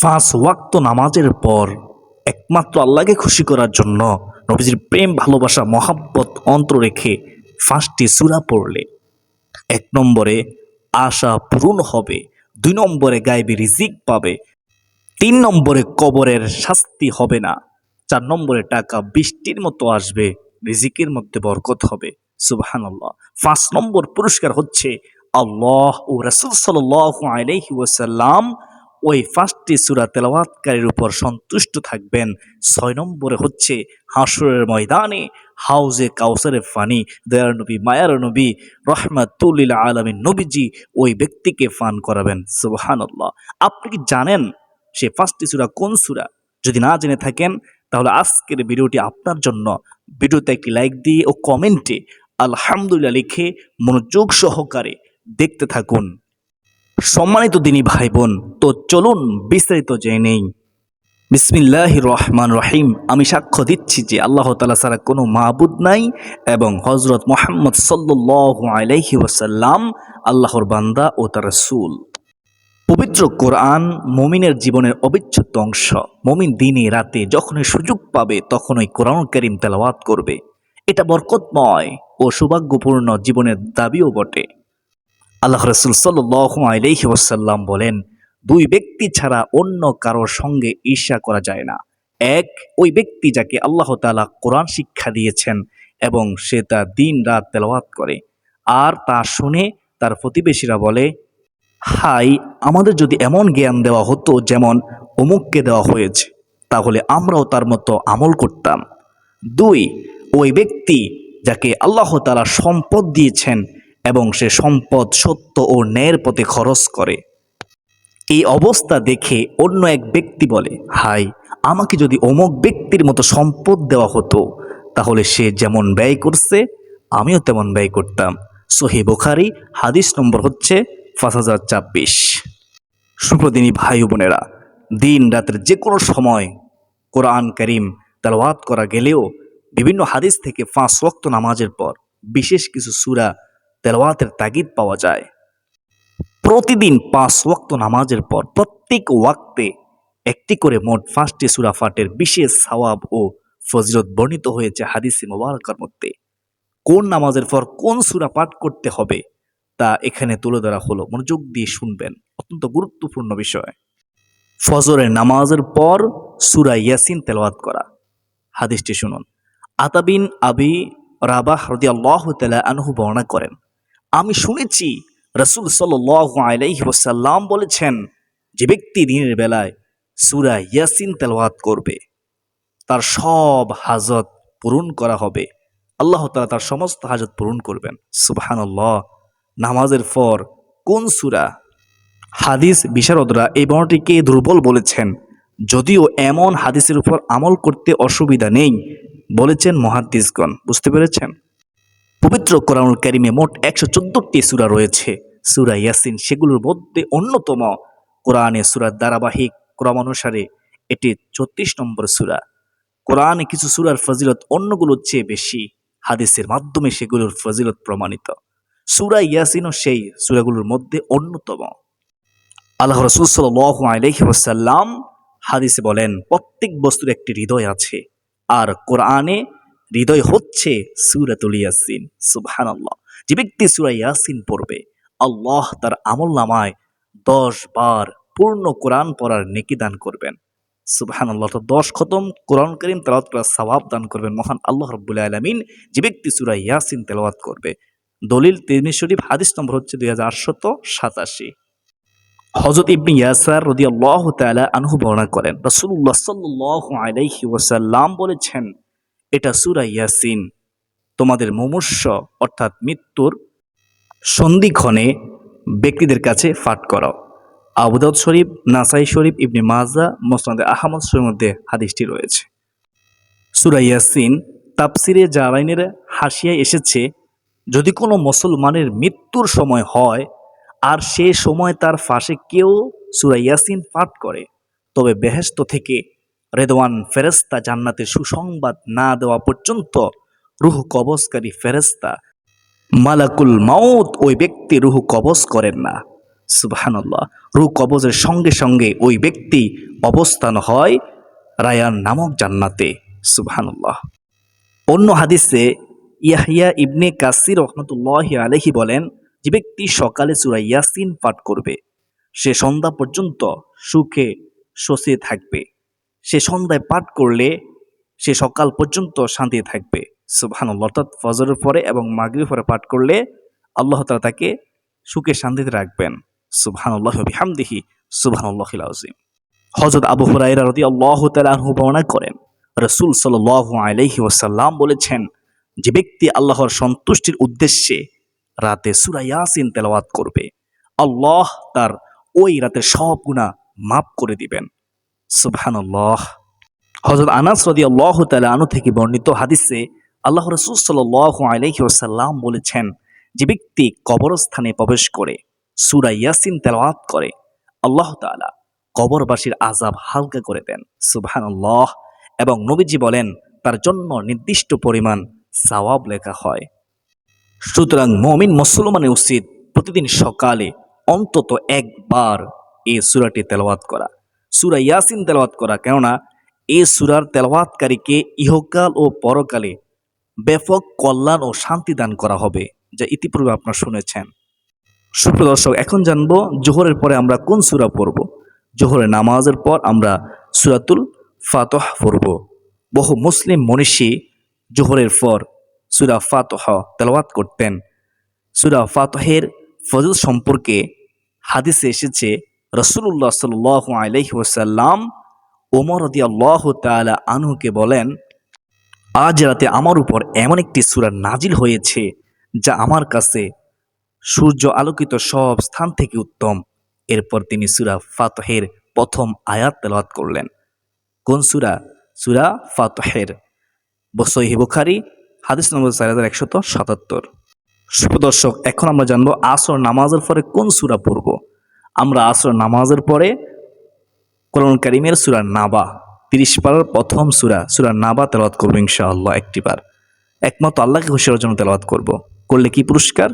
পাঁচ ওয়াক্ত নামাজের পর একমাত্র আল্লাহকে খুশি করার জন্য নবীজির প্রেম, ভালোবাসা, মহাব্বত অন্তর রেখে পাঁচটি সুরা পড়লে এক নম্বরে আশা পূরণ হবে, দুই নম্বরে গায়েবী রিজিক পাবে, তিন নম্বরে কবরের শাস্তি হবে না, চার নম্বরে টাকা বৃষ্টির মতো আসবে, রিজিকের মধ্যে বরকত হবে সুবাহান আল্লাহ পাঁচ নম্বর পুরস্কার হচ্ছে আল্লাহ ও রসুল সাল আলহি ওয়াসাল্লাম ওই পাঁচটি সুরা তেলাওয়াতকারীর উপর সন্তুষ্ট থাকবেন। ছয় নম্বরে হচ্ছে হাসুরের ময়দানে হাউজে কাউসারে ফানি। দয়ার নবী, মায়ার নবী, রহমাতুল্লিল আলমী নবীজি ওই ব্যক্তিকে ফান করাবেন। সুবাহানল্লাহ। আপনি কি জানেন সে পাঁচটি সুরা কোন সুরা? যদি না জেনে থাকেন, তাহলে আজকের ভিডিওটি আপনার জন্য। ভিডিওতে একটি লাইক দিয়ে ও কমেন্টে আলহামদুলিল্লাহ লিখে মনোযোগ সহকারে দেখতে থাকুন। সম্মানিত দিনী ভাই বোন তো চলুন বিস্তারিত জেনে নেই। বিসমিল্লাহ রহমান রহিম। আমি সাক্ষ্য দিচ্ছি যে আল্লাহ তালা ছাড়া কোনো মাহবুদ নাই এবং হজরত মোহাম্মদ সাল্লাহ আলাইহি ওয়াসাল্লাম আল্লাহর বান্দা ও তার রসুল। পবিত্র কোরআন মমিনের জীবনের অবিচ্ছেদ্য অংশ। মমিন দিনে রাতে যখনই সুযোগ পাবে তখনই কোরআন করিম তেলাওয়াত করবে। এটা বরকতময় ও সৌভাগ্যপূর্ণ জীবনের দাবিও বটে। আল্লাহ রসুল আলহি ওসাল্লাম বলেন, দুই ব্যক্তি ছাড়া অন্য কারোর সঙ্গে ঈর্ষা করা যায় না। এক, ওই ব্যক্তি যাকে আল্লাহ তালা কোরআন শিক্ষা দিয়েছেন এবং সে তা দিন রাত তেলাওয়াত করে। আর তা শুনে তার প্রতিবেশীরা বলে, হাই, আমাদের যদি এমন জ্ঞান দেওয়া হতো যেমন অমুককে দেওয়া হয়েছে, তাহলে আমরাও তার মতো আমল করতাম। দুই, ওই ব্যক্তি যাকে আল্লাহ তালা সম্পদ দিয়েছেন এবং সে সম্পদ সত্য ও ন্যায়ের পথে খরচ করে। এই অবস্থা দেখে অন্য এক ব্যক্তি বলে হাই আমাকে যদি অমুক ব্যক্তির মতো সম্পদ দেওয়া হতো, তাহলে সে যেমন ব্যয় করছে, আমিও তেমন ব্যয় করতাম। সোহে বোখারি, হাদিস নম্বর হচ্ছে পাঁচ হাজার ছাব্বিশ। সুপ্রদিনী ভাই বোনেরা, দিন রাতের যে কোনো সময় কোরআন করিম তেলাওয়াত করা গেলেও বিভিন্ন হাদিস থেকে পাঁচ ওয়াক্ত নামাজের পর বিশেষ কিছু সুরা তেলাওয়াতের তাগিদ পাওয়া যায়। প্রতিদিন পাঁচ ওয়াক্ত নামাজের পর প্রত্যেক ওয়াক্তে একটি করে মোট পাঁচটি সুরা ফাটের বিশেষ সওয়াব ও ফজিলত বর্ণিত হয়েছে হাদিসে মোবারকার মধ্যে। কোন নামাজের পর কোন সুরা পাঠ করতে হবে তা এখানে তুলে ধরা হলো। মনোযোগ দিয়ে শুনবেন। অত্যন্ত গুরুত্বপূর্ণ বিষয়। ফজরের নামাজের পর সুরা ইয়াসিন তেলাওয়াত করা। হাদিসটি শুনুন। আতাবিন আবি রাবাহ রদি আল্লাহ তালা আনহু বর্ণনা করেন আমি শুনেছি রসুল সাল আলাইহি ওসাল্লাম বলেছেন, যে ব্যক্তি দিনের বেলায় সুরা ইয়াসিন তেলাওয়াত করবে, তার সব হাজত পূরণ করা হবে। আল্লাহ তালা তার সমস্ত হাজত পূরণ করবেন। সুবহানাল্লাহ। নামাজের পর কোন সুরা? হাদিস বিশারদরা এই বর্ণটিকে দুর্বল বলেছেন? যদিও এমন হাদিসের উপর আমল করতে অসুবিধা নেই, বলেছেন মহাদ্দিসগণ। বুঝতে পেরেছেন? পবিত্র কোরআনুল কারিমে মোট একশো চোদ্দটি সুরা রয়েছে। সুরা ইয়াসিন সেগুলোর মধ্যে অন্যতম। কোরআনে সুরার ধারাবাহিক ক্রমানুসারে এটি চত্রিশ নম্বর সুরা। কোরআনে কিছু সুরার ফজিলত অন্যগুলোর চেয়ে বেশি। হাদিসের মাধ্যমে সেগুলোর ফজিলত প্রমাণিত। সুরা ইয়াসিনও সেই সুরাগুলোর মধ্যে অন্যতম। আল্লাহ রসুল সাল আলহি ওসাল্লাম হাদিসে বলেন, প্রত্যেক বস্তুর একটি হৃদয় আছে। আর কোরআনে হৃদয় হচ্ছে সুরাতুল ইয়াসিন সুবহান আল্লাহ যে ব্যক্তি সুরা ইয়াসিন পড়বে, আল্লাহ তার আমল নামায় দশ বার পূর্ণ কোরআন পড়ার নেকি দান করবেন। সুবহান আল্লাহ দশ খতম কোরআন করিম তেলাওয়াত করার সওয়াব দান করবেন মহান আল্লাহ রব্বুল আলমিন। যে ব্যক্তি সুরা ইয়াসিন তেলাওয়াত করবে, দলিল তিরমি শরীফ, হাদিস নম্বর হচ্ছে দুই হাজার আটশত সাতাশি। হজরত ইবনি ইয়াসার রদি আল্লাহ তালা আনহু বর্ণনা করেন রসুল্লাহ সাল্লাহ আলাইহি ওয়াসাল্লাম বলেছেন এটা সুরা ইয়াসিন। তোমাদের মুমূর্ষ, অর্থাৎ মৃত্যুর সন্ধিক্ষণে ব্যক্তিদের কাছে ফাট করো আবুদাউদ শরীফ, নাসাই শরীফ, ইবনি মাজা মোসনাদে আহমদ শরীফের মধ্যে হাদিসটি রয়েছে। সুরা ইয়াসিন তাপসিরে জালাইনের হাসিয়ায় এসেছে, যদি কোনো মুসলমানের মৃত্যুর সময় হয়, আর সে সময় তার ফাঁসে কেউ সুরা ইয়াসিন পাঠ করে, তবে বেহেস্ত থেকে রেদওয়ান ফেরেস্তা জান্নাতের সুসংবাদ না দেওয়া পর্যন্ত রুহ কবজকারী ফেরেস্তা মালাকুল মাউত ওই ব্যক্তি রুহ কবজ করেন না। সুবহানাল্লাহ। রুহ কবজের সঙ্গে সঙ্গে ওই ব্যক্তি অবস্থান হয় রায়ান নামক জান্নাতে। সুবহানাল্লাহ। অন্য হাদিসে ইয়াহিয়া ইবনে কাসির রহমতুল্লাহ আলহি বলেন, যে ব্যক্তি সকালে সুরা ইয়াসিন পাঠ করবে, সে সন্ধ্যা পর্যন্ত সুখে শোষে থাকবে। সে সন্ধ্যায় পাঠ করলে সে সকাল পর্যন্ত শান্তি থাকবে। সুবহানাল্লাহ। অর্থাৎ ফজরের পরে এবং মাগরিব পরে পাঠ করলে আল্লাহ তাআলা তাকে সুখে শান্তিতে রাখবেন। সুবহানাল্লাহ বিহামদিহি। সুবহানাল্লাহিল আযীম। হযরত আবু হুরায়রা রাদিয়াল্লাহু তাআলা আনহু বর্ণনা করেন, রাসূল সাল্লাল্লাহু আলাইহি ওয়াসাল্লাম বলেছেন, যে ব্যক্তি আল্লাহর সন্তুষ্টির উদ্দেশ্যে রাতে সূরা ইয়াসিন তেলাওয়াত করবে, আল্লাহ তার ওই রাতের সব গুনাহ মাফ করে দিবেন। সুবহানাল্লাহ। হযরত আনাস রাদিয়াল্লাহু তাআলা আনহু থেকে বর্ণিত হাদিসে আল্লাহ রাসূল সাল্লাল্লাহু আলাইহি ওয়াসাল্লাম বলেছেন, যে ব্যক্তি কবরস্থানে প্রবেশ করে সূরা ইয়াসিন তেলাওয়াত করে, আল্লাহ তাআলা কবরবাসীর আজাব হালকা করে দেন, সুবহানাল্লাহ, এবং নবীজি বলেন, তার জন্য নির্দিষ্ট পরিমাণ সওয়াব লেখা হয়। সুতরাং মমিন মুসলমানের উচিত প্রতিদিন সকালে অন্তত একবার এই সূরাটি তেলাওয়াত করা। সূরা ইয়াসিন তেলাওয়াত করা। কেননা, এই সুরার তেলাওয়াতকারীকে ইহকাল ও পরকালে ব্যাপক কল্যাণ ও শান্তি দান করা হবে, যা ইতিপূর্বে আপনারা শুনেছেন। সুপ্রিয় দর্শক, এখন জানব জোহরের পরে আমরা কোন সূরা পড়ব। জোহরের নামাজের পর আমরা সুরাতুল ফাতহ পড়ব। বহু মুসলিম মনীষী জোহরের পর সুরা ফাতহ তেলাওয়াত করতেন। সুরা ফাতহের ফজল সম্পর্কে হাদিসে এসেছে রসুল্লাহ সাল আলহি ওসাল্লাম ওমর আল্লাহ তালা আনহুকে বলেন, আজ রাতে আমার উপর এমন একটি সূরা নাজিল হয়েছে যা আমার কাছে সূর্য আলোকিত সব স্থান থেকে উত্তম। এরপর তিনি সুরা ফাতহের প্রথম আয়াত তেলাওয়াত করলেন। কোন সুরা? সুরা ফাতহের। বসহি বুখারি, হাদিস নম্বর চার হাজার একশত সাতাত্তর। সুপ্রদর্শক এখন আমরা জানব আসর নামাজের পরে কোন সূরা পড়ব। আমরা আসর নামাজের পরে কোরআন কারিমের সুরা নাবা, তিরিশ পারার প্রথম সুরা, সূরা নাবা তেলাওয়াত করব ইনশাআল্লাহ একটিবার একমাত্র আল্লাহকে খুশি হওয়ার জন্য তেলাওয়াত করব। করলে কি পুরস্কার?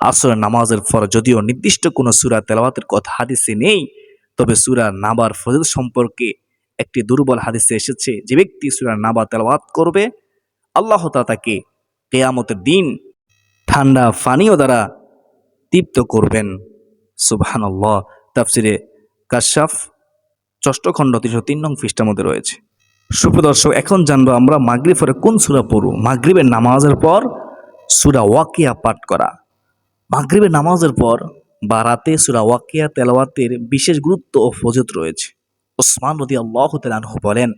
আসর নামাজের পর যদিও নির্দিষ্ট কোনো সুরা তেলাওয়াতের কথা হাদিসে নেই, তবে সুরা নাবার ফজিল সম্পর্কে একটি দুর্বল হাদিসে এসেছে, যে ব্যক্তি সূরা নাবা তেলাওয়াত করবে, আল্লাহ তা তাকে কেয়ামতের দিন ঠান্ডা পানীয় দ্বারা তৃপ্ত করবেন। সুবহানাল্লাহ, তাফসিরে কাশাফ, ষষ্ঠ খণ্ড তিনশো তিন নং পৃষ্ঠার মধ্যে রয়েছে। সুপ্রদর্শক এখন জানব আমরা মাগরিব পরে কোন সুরা পড়ব? মাগরিবের নামাজের পর সুরা ওয়াকিয়া পাঠ করা। মাগরিবের নামাজের পর বা রাতে সুরা ওয়াকিয়া তেলাওয়াতের বিশেষ গুরুত্ব ও ফজত রয়েছে। ওসমান রদি আল্লাহ তালানহু বলেন,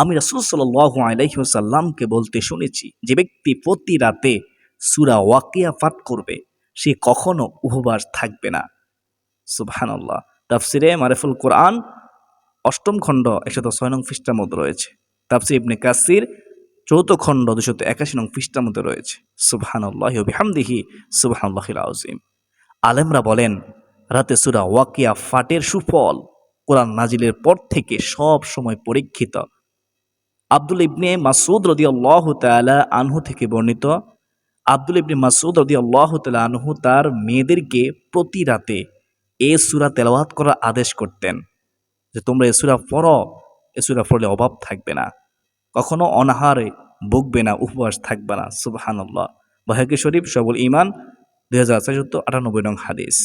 আমি রাসুল সাল্লাহ আলাইসাল্লামকে বলতে শুনেছি, যে ব্যক্তি প্রতি রাতে সুরা ওয়াকিয়া পাঠ করবে, সে কখনো উপবাস থাকবে না। সুবহানাল্লাহ। তাফসিরে মারেফুল কোরআন অষ্টম খণ্ড একশত ছয় নং পৃষ্ঠার মধ্যে রয়েছে। তাফসির ইবনে কাসির চৌথ খণ্ড দুশত একাশি নং পৃষ্ঠার মধ্যে রয়েছে। সুবহানাল্লাহ বিহামদিহি, সুবহানাল্লাহিল আউজিম আলেমরা বলেন, রাতে সুরা ওয়াকিয়া ফাটের সুফল কোরআন নাজিলের পর থেকে সব সময় পরীক্ষিত। আব্দুল ইবনে মাসুদ রদি আল্লাহ তালা আনহু থেকে বর্ণিত, আব্দুল ইবনে মাসুদ রদি আল্লাহ তালা আনহু তার মেয়েদেরকে প্রতি রাতে এ সুরা তেলাওয়াত করার আদেশ করতেন যে তোমরা এ সুরা পড়ো, এ সুরা পড়লে অভাব থাকবে না। কখনো অনাহারে ভুগবে না, উপবাস থাকবে না, সুবহানাল্লাহ। বাহাকি শরীফ, সবল ইমান দুই হাজার চারশত আটানব্বই নং হাদিস।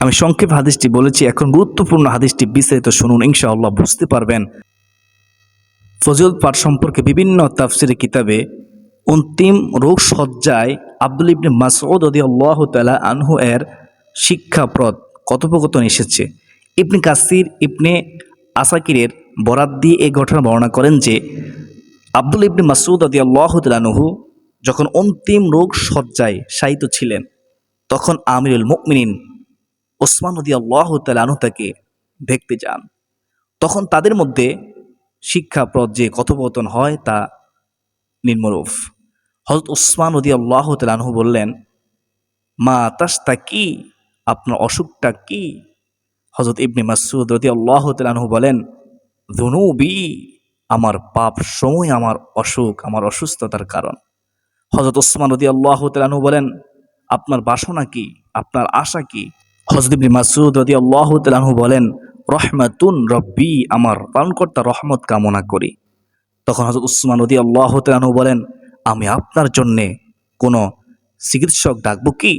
আমি সংক্ষেপ হাদিসটি বলেছি, এখন গুরুত্বপূর্ণ হাদিসটি বিস্তারিত শুনুন, ইনশাআল্লাহ বুঝতে পারবেন। ফজল পাঠ সম্পর্কে বিভিন্ন তাফসিরি কিতাবে অন্তিম রোগ সজ্জায় আব্দুল ইবনে মাসউদ রদি আল্লাহ তালা আনহু এর শিক্ষাপ্রদ কথোপকথন এসেছে। ইবনে কাসির, ইবনে আসাকিরের বরাত দিয়ে এই ঘটনা বর্ণনা করেন যে, আব্দুল ইবনে মাসুদ আদি আল্লাহ তালানহু যখন অন্তিম রোগ সজ্জায় শায়িত ছিলেন, তখন আমিরুল মুকমিনিন ওসমান নদী আল্লাহ তালানহু তাকে দেখতে যান। তখন তাদের মধ্যে শিক্ষাপ্রদ যে কথোপকথন হয় তা নিম্নরূপ। হজরত ওসমান নদী আল্লাহ তালানহু বললেন, মা তাস্তা কি আপনার অসুখটা কি? হজরত ইবনে মাসুদ রদি আল্লাহ তালানহু বলেন ধনুবি আমার পাপ সময় আমার অসুখ, আমার অসুস্থতার কারণ। হজরত ওসমান রদি আল্লাহ তালানহু বলেন, আপনার বাসনা কি? আপনার আশা কি? হজরত ইবনে মাসুদ রদি আল্লাহ তালানহু বলেন, রহমাতুন রব্বি, আমার পালনকর্তা রহমত কামনা করি। তখন হজরত উসমান রদি আল্লাহ তালু বলেন, আমি আপনার জন্যে কোনো চিকিৎসক ডাকবো কি?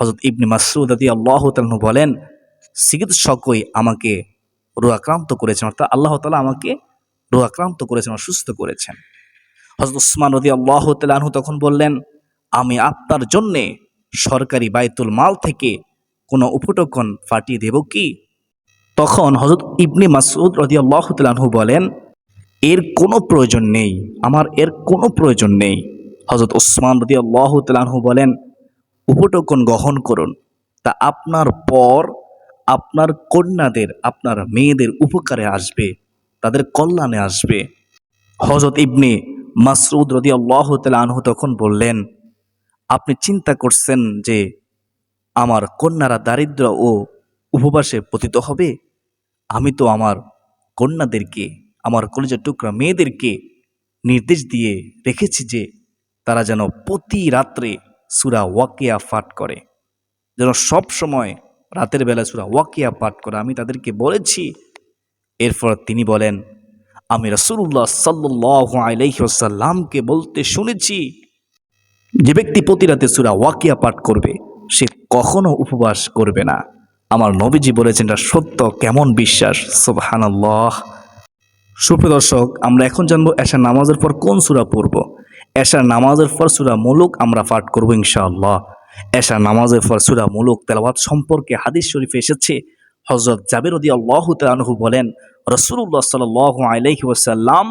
হজরত ইবনে মাসুদ আদি আল্লাহ তালু বলেন চিকিৎসকই আমাকে রোগাক্রান্ত করেছেন, অর্থাৎ আল্লাহ তালা আমাকে রোগাক্রান্ত করেছেন, অসুস্থ করেছেন। হজরত উসমান রদি আল্লাহ তালু তখন বললেন, আমি আপনার জন্যে সরকারি বায়তুল মাল থেকে কোনো উপটকন ফাটিয়ে দেব কি? তখন হজরত ইবনে মাসুদ রদি আল্লাহ তালু বলেন, এর কোনো প্রয়োজন নেই, আমার এর কোনো প্রয়োজন নেই। হজরত ওসমান রদি আল্লাহ তালু বলেন উপটকন গ্রহণ করুন। তা আপনার পর আপনার কন্যাদের, আপনার মেয়েদের উপকারে আসবে, তাদের কল্যাণে আসবে। হজরত ইবনে মাসরুদ রদি আল্লাহ তালু তখন বললেন, আপনি চিন্তা করছেন যে আমার কন্যারা দারিদ্র ও উপবাসে পতিত হবে? আমি তো আমার কন্যাদেরকে, আমার কলেজের টুকরা মেয়েদেরকে নির্দেশ দিয়ে রেখেছি যে তারা যেন প্রতি রাত্রে সুরা ওয়াকিয়া পাঠ করে। যেন সব সময় রাতের বেলা সুরা ওয়াকিয়া পাঠ করে। আমি তাদেরকে বলেছি, এরপর তিনি বলেন, আমি রসুল্লাহ সাল্লাহ আলাইসাল্লামকে বলতে শুনেছি, যে ব্যক্তি প্রতি রাতে সুরা ওয়াকিয়া পাঠ করবে, সে কখনো উপবাস করবে না। আমার নবীজি বলেছেন, এটা সত্য, কেমন বিশ্বাস? সুবহানাল্লাহ। সুপ্রিয় দর্শক, আমরা এখন জানব এশার নামাজের পর কোন সুরা পড়ব। এশার নামাজের পর সুরা মুলুক আমরা পাঠ করব ইনশাআল্লাহ। এশার নামাজের পর সুরা মুলুক তেলাওয়াত সম্পর্কে হাদিস শরীফে এসেছে। হজরত জাবির উদ্দি আল্লাহ তালহু বলেন রসুল্লাহ সাল আলাইহি ওয়াসাল্লাম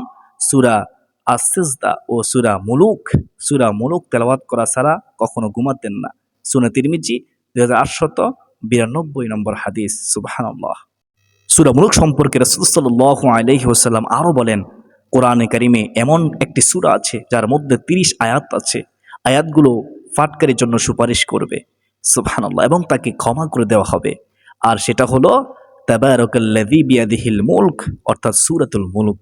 সুরা আসিজদা ও সুরা মুলুক সুরা মুলুক তেলাওয়াত করা ছাড়া কখনো ঘুমাতেন না। সুনা তিরমিজি, দুই হাজার আটশত বিরানব্বই নম্বর হাদিস। সুবাহান্লাহ সুরা মুলুক সম্পর্কে রসুল্লাহ আলহি ওসাল্লাম আরও বলেন কোরআনে কারিমে এমন একটি সুরা আছে, যার মধ্যে তিরিশ আয়াত আছে। আয়াতগুলো ফাটকারের জন্য সুপারিশ করবে, সুবহানাল্লাহ, এবং তাকে ক্ষমা করে দেওয়া হবে। আর সেটা হলো, তাবারকাল্লাযী বিয়াদিহিল মুলক, অর্থাৎ সূরাতুল মুলক।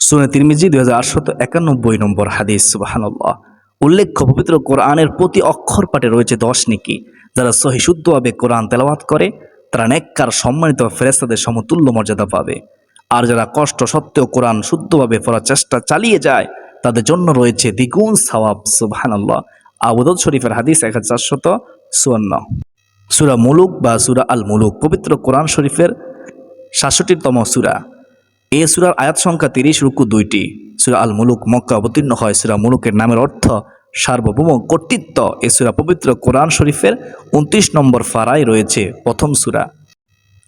সুনে তিরমিজি দুই হাজার আটশত একানব্বই নম্বর হাদিস সুবাহান্লাহ উল্লেখ্য, পবিত্র কোরআনের প্রতি অক্ষর পাঠে রয়েছে দশ নিকি। যারা সহি শুদ্ধভাবে কোরআন তেলাওয়াত করে, তারা নেককার সম্মানিত ফেরেস্তাদের সমতুল্য মর্যাদা পাবে। আর যারা কষ্ট সত্ত্বেও কোরআন শুদ্ধভাবে পড়ার চেষ্টা চালিয়ে যায়, তাদের জন্য রয়েছে দ্বিগুণ সওয়াব, সুবহানাল্লাহ। আবুদত শরীফের হাদিস এক হাজার চারশত চুয়ান্ন। সুরা মুলুক বা সুরা আল মুলুক পবিত্র কোরআন শরীফের সাতষট্টিতম সুরা। এ সুরার আয়াত সংখ্যা তিরিশ, রুকু দুইটি। সুরা আল মুলুক মক্কা অবতীর্ণ হয়, সুরা মুলুকের নামের অর্থ সার্বভৌম কর্তৃত্ব। এ সুরা পবিত্র কোরআন শরীফের উনত্রিশ নম্বর ফারায় রয়েছে প্রথম সুরা।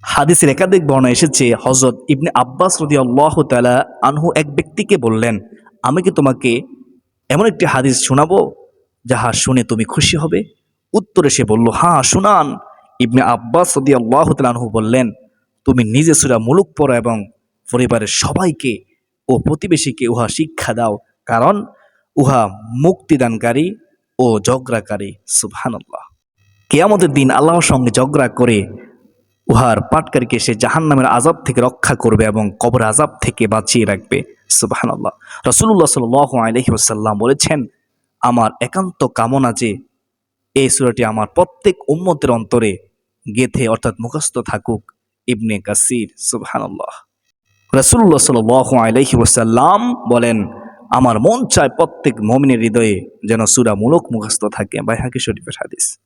হাদিসের একাধিক বর্ণনা এসেছে হজরত ইবনে আব্বাস রদি আল্লাহ তালা আনহু এক ব্যক্তিকে বললেন, আমি কি তোমাকে এমন একটি হাদিস শোনাবো যাহা শুনে তুমি খুশি হবে? উত্তরে সে বলল হ্যাঁ শুনান। ইবনে আব্বাস রদি আল্লাহ তালাহু বললেন, তুমি নিজে সুরা মুলুক পড়ো এবং পরিবারের সবাইকে ও প্রতিবেশীকে উহা শিক্ষা দাও, কারণ উহা মুক্তিদানকারী ও জগরাকারী সুবহানাল্লাহ। কেয়ামতের দিন আল্লাহর সঙ্গে জগরা করে উহার পাটকারীকে সে জাহান্নামের আজাব থেকে রক্ষা করবে এবং কবর আজাব থেকে বাঁচিয়ে রাখবে। সুবহানাল্লাহ। রসুল্লাহ সাল আলহি আসাল্লাম বলেছেন, আমার একান্ত কামনা যে এই সুরাটি আমার প্রত্যেক উম্মতের অন্তরে গেথে অর্থাৎ মুখস্থ থাকুক, ইবনে কাসির। সুবহানাল্লাহ। রসুল্লাহ সাল আলহি ওসাল্লাম বলেন, আমার মন চায় প্রত্যেক মমিনের হৃদয়ে যেন সুরা মূলক মুখস্থ থাকে। বাইহাকি শরীফের হাদিস।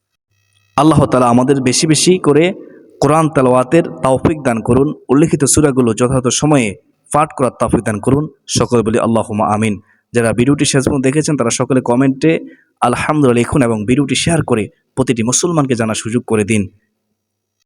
আল্লাহ তালা আমাদের বেশি বেশি করে কোরআন তালাওয়াতের তাওফিক দান করুন, উল্লেখিত সুরাগুলো যথাযথ সময়ে পাঠ করার তাওফিক দান করুন। সকল বলি আল্লাহমা আমিন। যারা ভিডিওটি শেষ পর্যন্ত দেখেছেন, তারা সকলে কমেন্টে আলহামদুলিল্লাহ লিখুন এবং ভিডিওটি শেয়ার করে প্রতিটি মুসলমানকে জানার সুযোগ করে দিন।